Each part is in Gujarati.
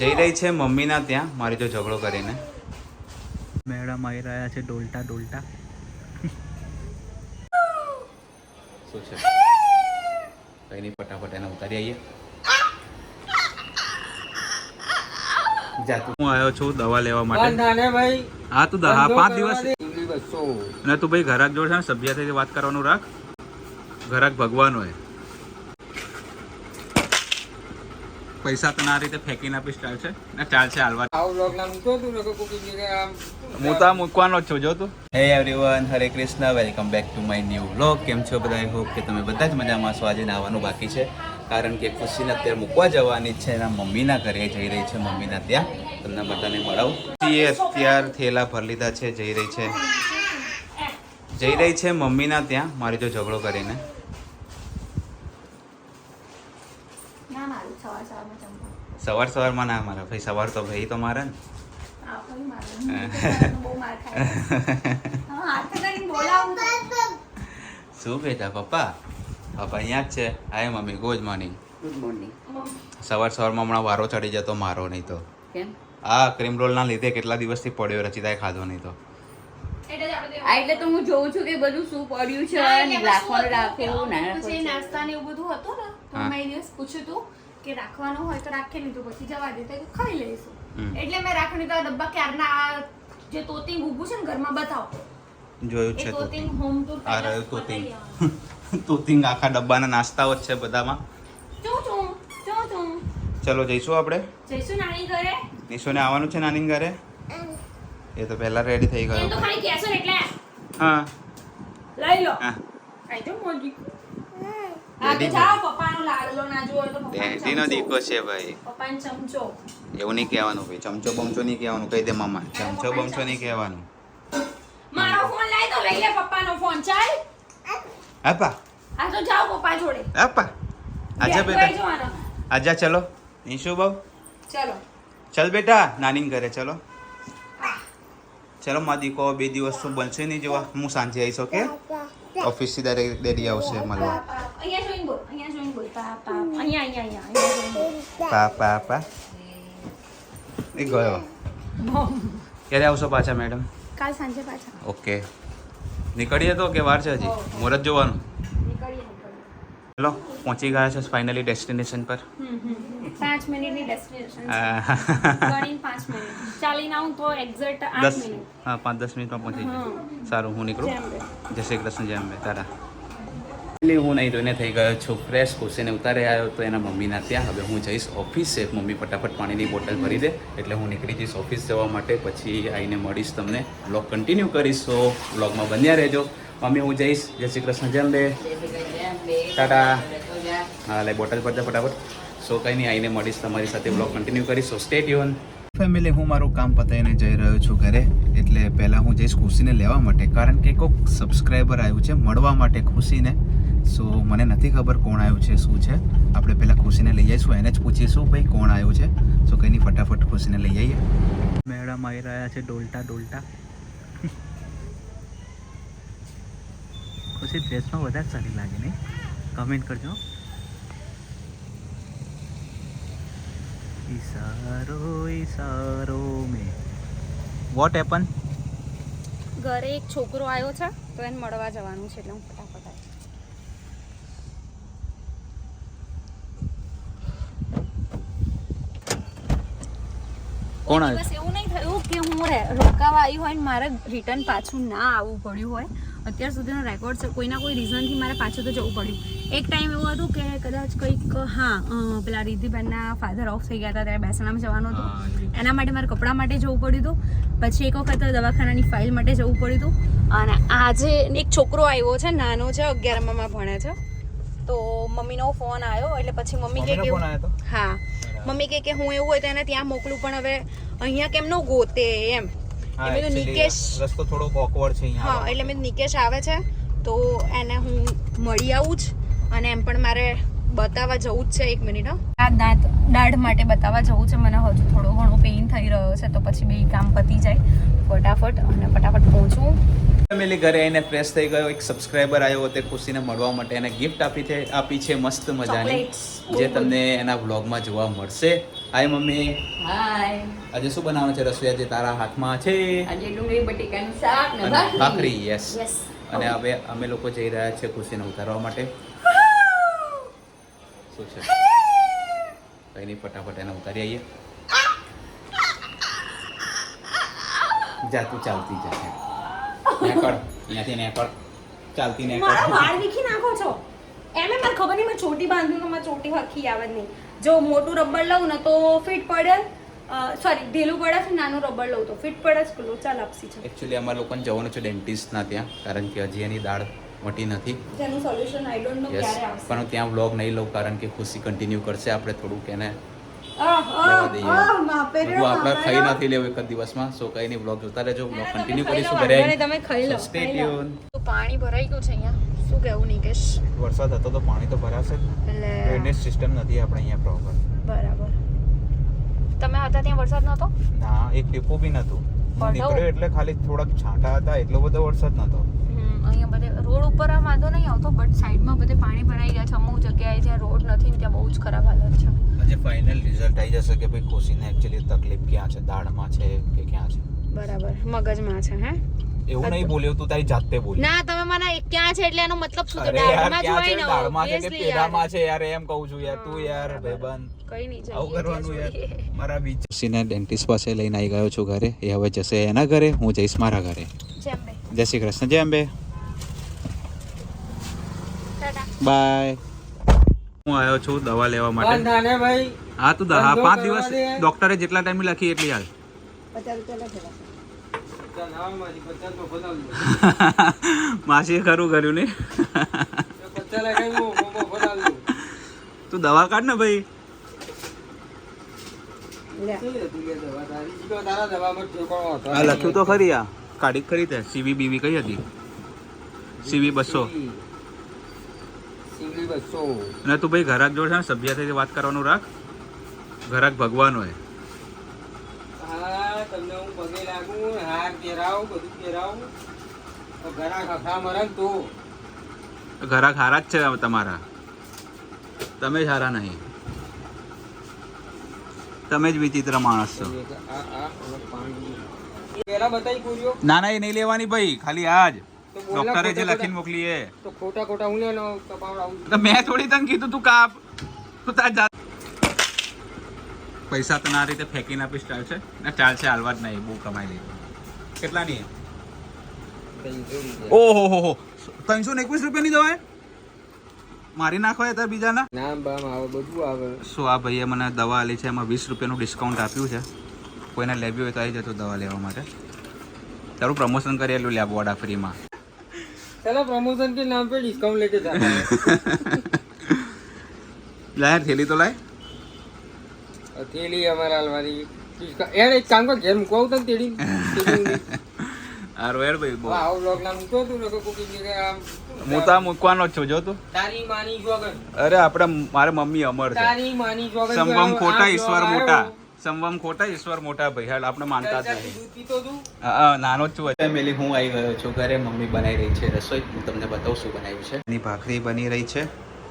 જઈ રહી છે મમ્મીના ત્યાં. મારી જો ઝઘડો કરીને. મેડમ આવી રહ્યા છે ડોલટા ડોલટા. શું છે? કઈ નહીં ફટાફટ એને ઉતારી આવીએ. હું આવ્યો છું દવા લેવા માટે. હા તું હા પાંચ દિવસ અને તું ભાઈ ઘરાક જોડે છે ને સભ્યતાથી વાત કરવાનું રાખ. ઘરાક ભગવાન હોય. પૈસા તને આ રીતે ફેંકીને આપીશ ચાલશે ને ચાલશે હાલવા. આવું તો તું લોકો હું તો મૂકવાનો જ છું જો તું. Hey everyone Hare Krishna welcome back to my new vlog કેમ છો બધા? હોપ કે તમે બધા જ મજામાં છો. આજે નાવાનું બાકી છે. કારણ કે ખુશીને અત્યારે મૂકવા જવાની છે એના મમ્મીના ઘરે જઈ રહી છે મમ્મીના ત્યાં. તમને બધાને મળાવું. ખુશીએ અત્યાર થેલા ભરી લીધા છે જઈ રહી છે. જઈ રહી છે મમ્મીના ત્યાં. મારી જો ઝઘડો કરીને ના મારું સવાર સવારમાં જમવાનું સવાર સવારમાં ના મારા. ભાઈ સવાર તો ભાઈ તો મારે ને. આ ભાઈ મારું બહુ માર ખાય. હા હાથ કરીને બોલાવું તો. શું બેટા પપ્પા? પપ્પા અહીંયા જ છે. હાય મમ્મી ગુડ મોર્નિંગ. Good morning. સવાર સવારમાં હમણાં વારો ચડી જતો મારો નહીં તો. કેમ? આ ક્રીમ રોલના લીધે કેટલા દિવસથી પડ્યો રચિતાએ ખાધો નહીં તો. એટલે જ આપણે આ એટલે તો હું જોઉં છું કે બધું શું પડ્યું છે રાખવાનું રાખવું નાસ્તા ને એવું બધું હતું ને તો મેં દિવસ પૂછ્યું હતું કે રાખવાનું હોય તો રાખી લીધું પછી જવા દે. તો ખાઈ લઈશું. એટલે મેં રાખી લીધા ડબ્બા ક્યારના આ જે તોતિંગ ઉભું છે ને ઘરમાં બતાવો. જોયું છે તોતિંગ. હોમ ટૂર આ રહ્યો તોતિંગ. તોતિંગ આખા ડબ્બાના નાસ્તાઓ જ છે બધામાં. ચલો જઈશું આપણે? જઈશું નાની ઘરે. નિશોને આવવાનું છે નાની ઘરે? એ તો પહેલા રેડી થઈ ગયો. તો ખાલી કહેશો એટલે. હા. લઈ લો. હા. આઈ તો મોજી. ડેડીનો દીકો છે ભાઈ. એવું નહીં કહેવાનું ભાઈ ચમચો બમચો નહીં કહેવાનું કહી દે મામા. ચમચો બમચો નહીં કહેવાનું. મારો ફોન લઈ તો લઈ લે પપ્પાનો ફોન. ચાલ. આપા. આ તો જાઓ પપ્પા જોડે. આપા. આજા બેટા. આજા ચલો. નિશુ બાબુ ચલો. ચલ બેટા નાની ઘરે ચલો. ચલો માં દીકો બે દિવસ તો બનશે નહીં જોવા. હું સાંજે આવીશ ઓકે? ઓફિસથી ડાયરેક્ટ ડેડી આવશે મળવા. અહીંયા જોઈન બોલ અહીંયા જોઈન બોલ પા પા અહીંયા અહીંયા અહીંયા. પા પા પા એ ગયો ક્યારે આવશો પાછા મેડમ કાલ સાંજે પાછા. ઓકે નીકળીએ તો કે વાર છે હજી? મુહૂર્ત જોવાનું. ચલો પહોંચી ગયા છે ફાઇનલી ડેસ્ટિનેશન પર. હમ, હમ. પાંચ મિનિટની ડેસ્ટિનેશન ચાલીને આવું તો એક્ઝેક્ટ આઠ દસ મિનિટ. હા પાંચ દસ મિનિટમાં પહોંચી. જાય સારું હું નીકળું? જય શ્રી કૃષ્ણ જય અંબે. તારા. એટલે હું નહીં ધોઈને થઈ ગયો છું ફ્રેશ ખુશીને ઉતારે આવ્યો તો એના મમ્મીના ત્યાં. હવે હું જઈશ ઓફિસે મમ્મી ફટાફટ પાણીની બોટલ ભરી દે. એટલે હું નીકળી જઈશ ઓફિસ જવા માટે. પછી આવીને મળીશ તમને. બ્લોગ કન્ટિન્યુ કરીશ. તો બ્લોગમાં બન્યા રહેજો. મમ્મી હું જઈશ. જય શ્રી કૃષ્ણ જય અંબે. ટાટા. હા લે બોટલ ભરતા ફટાફટ. સો કંઈ નહીં આવીને મળીશ તમારી સાથે બ્લોગ કન્ટિન્યુ કરીશ સો સ્ટેટ યુન ફેમિલી હું મારું કામ પતાવીને જઈ રહ્યો છું ઘરે. એટલે પહેલાં હું જઈશ ખુશીને લેવા માટે કારણ કે કોઈક સબસ્ક્રાઈબર આવ્યું છે મળવા માટે ખુશીને. સો મને નથી ખબર કોણ આવ્યું છે શું છે. આપણે પહેલાં ખુશીને લઈ જઈશું એને જ પૂછીશું ભાઈ કોણ આવ્યું છે. સો કંઈ નહીં ફટાફટ ખુશીને લઈ જઈએ મેળામાં આવી રહ્યા છે ડોલટા ડોલટા. ખુશી ડ્રેસમાં વધારે સારી લાગે નહીં. કમેન્ટ કરજો. ઈશારો ઈશારો મે. વોટ હેપન ઘરે એક છોકરો આવ્યો છે તો એને મળવા જવાનું છે એટલે હું ફટાફટ આવી કોણ આવ્યું? એવું નહીં થયું કે હું રોકાવા આવી હોય ને મારે રિટર્ન પાછું ના આવવું પડ્યું હોય. અત્યાર સુધીનો રેકોર્ડ છે. કોઈના કોઈ રીઝનથી મારે પાછું તો જવું પડ્યું. એક ટાઈમ એવું હતું કે કદાચ કંઈક હા પેલા રિદ્ધિબેનના ફાધર ઓફ થઈ ગયા હતા ત્યારે બેસણામાં જવાનું હતું. એના માટે મારે કપડાં માટે જવું પડ્યું હતું. પછી એક વખત દવાખાનાની ફાઇલ માટે જવું પડ્યું હતું. અને આજે એક છોકરો આવ્યો છે નાનો છે અગિયારમાં ભણે છે. તો મમ્મીનો ફોન આવ્યો એટલે પછી મમ્મી કે તો? હા. મમ્મી કે કે હું એવું હોય તો એને ત્યાં મોકલું પણ હવે અહીંયા કેમ નો ગોતે એમ. હા, મેં નિકેશ રસ્તો થોડો ઓકવર્ડ છે અહીંયા હા એટલે મેં નિકેશ આવે છે તો એને હું મળી આવું જ અને એમ પણ મારે બતાવવા જવું જ છે એક મિનિટ હો. આ દાંત દાઢ માટે બતાવવા જવું છે મને હજુ થોડો ઘણો પેઇન થઈ રહ્યો છે તો પછી બે કામ પતી જાય. ફટાફટ અને ફટાફટ પહોંચું. ફેમિલી ઘરે આવીને ફ્રેશ થઈ ગયો એક સબસ્ક્રાઇબર આવ્યો તે ખુશીને મળવા માટે એને ગિફ્ટ આપી છે આપી છે મસ્ત મજાની જે તમને એના વ્લોગમાં જોવા મળશે. Hi mummy. હાય આજે શું બનાવવાનું છે રસોઈ? આજે તારા હાથમાં છે? આજે ડુંગળી બટેકાનું શાક ને ભાખરી. ભાખરી યસ. અને હવે અમે લોકો જઈ રહ્યા છે ખુશીને ઉતારવા માટે. શું છે? કઈ નહીં ફટાફટ એને ઉતારી આવીએ. જા તું ચાલતી જા. નેકળ. અહીંયાથી નેકળ. ચાલતી મારા નેકળ વાળ વીખી નાખો છો. એમે મને ખબર નહીં મેં ચોટી બાંધ્યું તો મારે ચોટી હરખી આવે નહીં. જો મોટું રબર લઉં ને તો ફિટ પડે. સોરી ઢીલું પડે છે નાનું રબર લઉં તો ફિટ પડે છે લોચા લાપસી છે. એકચ્યુઅલી અમારે લોકોને જવાનું છે ડેન્ટિસ્ટના ત્યાં કારણ કે હજી એની દાળ મટી નથી. તેનું સોલ્યુશન આઈ ડોન્ટ નો ક્યારે આવશે. પણ હું ત્યાં વ્લોગ નહીં લઉં કારણ કે ખુશી કન્ટિન્યુ કરશે આપણે થોડુંક એને આપણે ખાઈ નથી લેવું એક દિવસમાં સો કઈ નહીં વ્લોગ જોતા રહેજો કન્ટિન્યુ કરીશું ઘરે. તમે ખાઈ લો, પાણી ભરાઈ ગયું છે અહીંયા. શું કહેવું નિકેશ? વરસાદ હતો તો પાણી તો ભરાશે એટલે ડ્રેનેજ સિસ્ટમ નથી આપણે અહીંયા પ્રોપર બરાબર. તમે હતા ત્યાં વરસાદ નહોતો? ના એક ટીપો બી નહોતું. નીકળ્યો એટલે ખાલી થોડાક છાંટા હતા એટલો બધો વરસાદ નહોતો. હમ, અહીંયા બધે રોડ ઉપર આ વાંધો નહીં આવતો બટ સાઈડમાં બધે પાણી ભરાઈ ગયા છે અમુક જગ્યાએ જ્યાં રોડ નથી ને ત્યાં બહુ જ ખરાબ હાલત છે. આજે ફાઇનલ રિઝલ્ટ આવી જશે કે ભાઈ ખુશીને એકચ્યુઅલી તકલીફ ક્યાં છે? દાળમાં છે કે ક્યાં છે? બરાબર મગજમાં છે હે? એવું નહીં બોલ્યો તું તારી જાતે બોલ. ના તમે મને ક્યાં છે એટલે એનો મતલબ શું તો દાળમાં જ હોય ને દાળમાં છે કે યાર. પેડામાં છે યાર એમ કહું છું યાર તું યાર ભાઈબંધ. કઈ નહીં જઈએ આવું કરવાનું યાર મારા બીચ ખુશીને ડેન્ટિસ્ટ પાસે લઈને આવી ગયો છું ઘરે. એ હવે જશે એના ઘરે હું જઈશ મારા ઘરે. જય શ્રી કૃષ્ણ જય અંબે. ટાટા. બાય. હું આવ્યો છું દવા લેવા માટે. હા તું પાંચ દિવસ ડોક્ટરે જેટલા ટાઈમ લખી એટલી હાલ. માસીએ ખરું કર્યું ને. તું દવા કાઢ ને ભાઈ. લખ્યું તો ખરી આ. કાઢી ખરી તે. સીવી બીવી કઈ હતી? સીવી બસો. અને તું ભાઈ ઘરાક જોડે છે થઈ સભ્યતાથી વાત કરવાનું રાખ. ઘરાક ભગવાન હોય હા, તમને હું પગે લાગું, હાર પહેરાવું, બધું પહેરાવું. તો ઘણા ખખા મરે ને તું. ઘરાક હારા જ છે તમારા. તમે જ હારા નહીં. તમે જ વિચિત્ર માણસ છો. ના ના એ નહીં લેવાની ભાઈ. ખાલી આજ. ડોક્ટરે જે લખીને મોકલી એ તો ખોટા ખોટા હું લેનો કપાવડાવું મેં થોડી તને કીધું તું કાપ. તું તાર જાત પૈસા તને આ રીતે ફેંકીને આપીશ ચાલશે ને ચાલશે હાલવા જ નહીં. બહુ કમાઈ લીધું. કેટલાની? ઓહો હો હો ત્રણસો ને એકવીસ રૂપિયાની દવા મારી નાખો યાર બીજાના. નામ બામ આવે બધું આવે. શું આ ભાઈએ મને દવા આલી છે એમાં વીસ રૂપિયાનું ડિસ્કાઉન્ટ આપ્યું છે. કોઈને લેવી હોય તો આવી જતો દવા લેવા માટે. તારું પ્રમોશન કરી એટલું લે વડા ફ્રીમાં. ચલો પ્રમોશન કે નામ પર ડિસ્કાઉન્ટ લેકે જા. લાય થેલી તો લાય. થેલી અમારા હાલવાની એને અરે આપણે મારે મમ્મી અમર છે. ખોટા ઈશ્વર મોટા. સંવમ ખોટા ઈશ્વર મોટા ભાઈ. હાલ આપણે માનતા જ નહીં હા નાનો જ છું. મેલી હું આવી ગયો છું ઘરે. મમ્મી બનાવી રહી છે રસોઈ. હું તમને બતાવું શું બનાવ્યું છે. એની ભાખરી બની રહી છે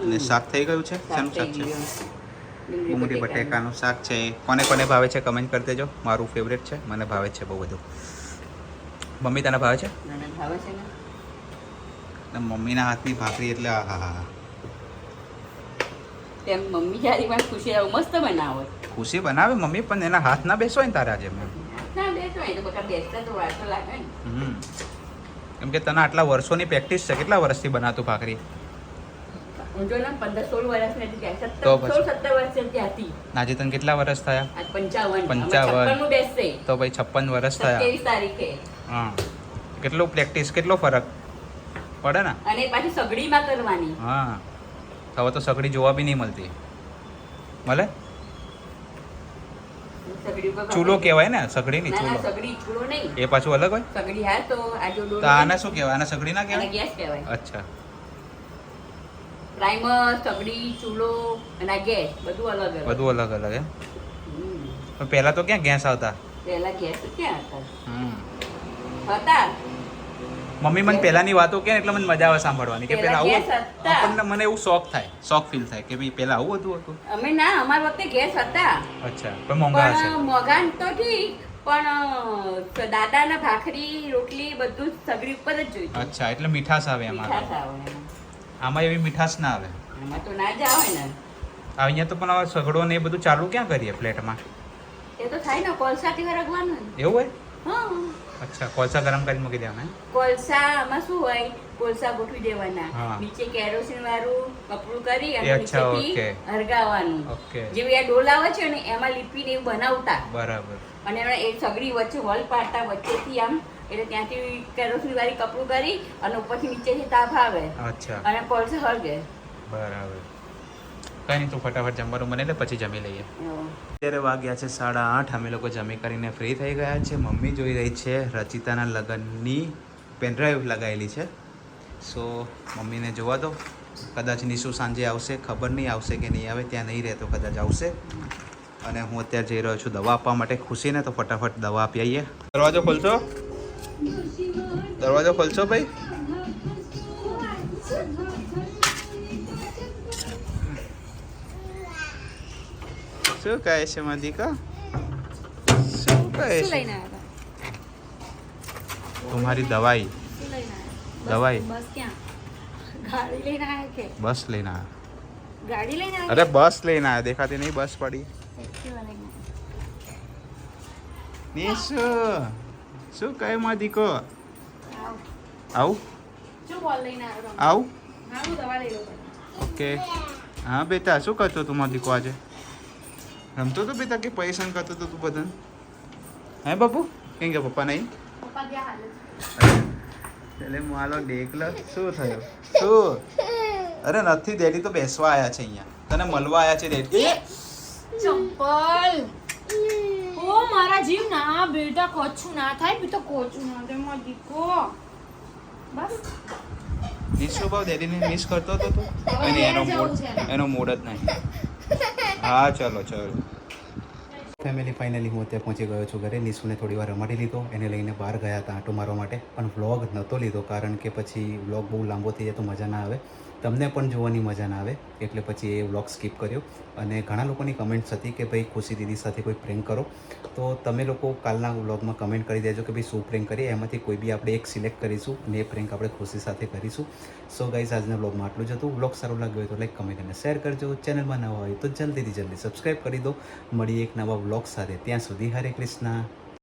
અને શાક થઈ ગયું છે. શાક છે? ડુંગળી બટેકાનું શાક છે. કોને કોને ભાવે છે કમેન્ટ કરી દેજો. મારું ફેવરેટ છે. મને ભાવે છે બહુ બધું. મમ્મી તને ભાવે છે? ભાવે છે ને. મમ્મીના હાથની ભાખરી એટલે આ હા હા તેમ મમ્મી જ્યારે પણ ખુશી આવું મસ્ત બનાવે. ખુશી બનાવે મમ્મી પણ એના હાથ ના બેસો ને તારે આજે મેં ના બેસો એ તો બધા બેસતા તો વાર લાગે ને. હમ. કેમ કે તને આટલા વર્ષોની પ્રેક્ટિસ છે. કેટલા વર્ષથી બનાતું ભાખરી? હું જો ને પંદર સોળ વર્ષની હતી ત્યાં તો સત્તર પછી? સોળ સત્તર વર્ષ ત્યાંથી આજે તને કેટલા વર્ષ થયા? પંચાવન. પંચાવન. છપ્પન બેસશે તો ભાઈ છપ્પન વર્ષ થયા. તારીખે. હા. કેટલું પ્રેક્ટિસ કેટલો ફરક? પડે ને? અને પાછી સગડીમાં કરવાની. હા. હવે તો સગડી જોવા બી નહીં મળતી. મળે? ચૂલો કહેવાય ને સગડી ના ચૂલો. એ પાછું અલગ હોય? સગડી હા તો આને શું કહેવાય? આને સગડી ના કહેવાય. અચ્છા. પ્રાઇમર સગડી ચૂલો અને ગેસ બધું અલગ અલગ. બધું અલગ અલગ હે પહેલા તો ક્યાં ગેસ આવતા? પહેલા ગેસ ક્યાં હતા હતા. મમ્મી મને પહેલાની વાતો કે એટલે મને મજા આવે સાંભળવાની કે પહેલા આવું. આપણને મને એવું શોખ થાય શોખ ફીલ થાય કે ભાઈ પહેલા આવું હતું હતું. અમે ના અમાર વખતે ગેસ હતા. અચ્છા પણ મોંઘા હશે. મોગાન તો ઠીક પણ દાદાના ભાખરી રોટલી બધું સગડી ઉપર જ જોઈતું. અચ્છા એટલે મીઠાશ આવે એમાં મીઠાશ આવે. આમાં એવી મીઠાશ ના આવે. એમાં તો ના જ આવે ને. અહીંયા તો પણ હવે સગડો ને એ બધું ચાલુ ક્યાં કરીએ પ્લેટમાં એ તો થાય ને કોલસાથી રગવાનું એવું હોય? અચ્છા કોલસા ગરમ કરી મૂકી દેવાના કોલસા આમાં શું હોય? કોલસા ગોઠવી દેવાના. નીચે કેરોસીન વાળું કપડું કરી અને નીચેથી ઓકે. હરગાવાનું. જેવી આ ડોલ આવે છે ને એમાં લીપીને એવું બનાવતા. બરાબર. અને એ સગડી વચ્ચે વલ પાડતા વચ્ચેથી આમ એટલે ત્યાંથી કેરોસીન વાળી કપડું કરી અને ઉપરથી નીચેથી તાપ આવે અચ્છા. અને પલ્સ હળગે. બરાબર. કઈ નહીં તું ફટાફટ જમવાનું મને લે પછી જમી લઈએ. અત્યારે વાગ્યા છે સાડા આઠ અમે લોકો જમી કરીને ફ્રી થઈ ગયા છે. મમ્મી જોઈ રહી છે રચિતાના લગ્નની પેનડ્રાઈવ લગાવેલી છે. સો મમ્મીને જોવા દો. કદાચ નિશુ સાંજે આવશે ખબર નહીં આવશે કે નહીં આવે ત્યાં નહીં રહેતો કદાચ આવશે. અને હું અત્યારે જઈ રહ્યો છું દવા આપવા માટે. ખુશીને તો ફટાફટ દવા આપી આવીએ. દરવાજો ખોલશો? દરવાજો ખોલશો ભાઈ? શું કહે છે મધિકા? શું કહે છે? તમારી દવાઈ. દવાઈ. બસ લઈને આવ્યા અરે બસ લઈને આવ્યા. દેખાતી નહીં બસ પડી. નિશુ. શું કહે માં દીકો આવું. આવ્યો? આવું. ઓકે. હા બેટા શું કરતો તું મધિકો આજે? રમતો તો બેટા કે પરેશાન કરતો તો તું બધાને? હે બાપુ? કેમ કે પપ્પા નહીં? એટલે માલો દેખલો શું થયું? શું? અરે નથી ડેડી તો બેસવા આયા છે અહીંયા. તને મળવા આયા છે ડેડી. ચંપલ! મારા જીવ ના બેટા કોચું ના થાય બેટા કોચું ના થાય મારો દીકો બસ. નિશુ ભાવ ડેડીને મિસ કરતો હતો તું? અને એનો મૂડ એનો મૂડ જ નહીં. હા ચલો ચલો. ફેમિલી ફાઇનલી હું અત્યારે પહોંચી ગયો છું ઘરે. નિશુને થોડી વાર રમાડી લીધો. એને લઈને બહાર ગયા હતા આંટો મારવા માટે. પણ વ્લોગ નહોતો લીધો કારણ કે પછી વ્લોગ બહુ લાંબો થઈ જાય તો મજા ના આવે. તમને પણ જોવાની મજા ના આવે. એટલે પછી એ વ્લોગ સ્કીપ કર્યો. અને ઘણા લોકોની કમેન્ટ્સ હતી કે ભાઈ ખુશી દીદી સાથે કોઈ પ્રેન્ક કરો. તો તમે લોકો કાલના વ્લોગમાં કમેન્ટ કરી દેજો કે ભાઈ શું પ્રેન્ક કરીએ એમાંથી કોઈ બી આપણે એક સિલેક્ટ કરીશું અને એ પ્રેન્ક આપણે ખુશી સાથે કરીશું. સો ગાઈઝ આજના વ્લોગમાં આટલું જ હતું. વ્લોગ સારો લાગ્યો હોય તો લાઈક કમેન્ટ અને શેર કરજો. ચેનલમાં નવા હોય તો જલ્દીથી જલ્દી સબસ્ક્રાઈબ કરી દો. મળીએ એક નવા વ્લોગ સાથે. ત્યાં સુધી હરે કૃષ્ણ.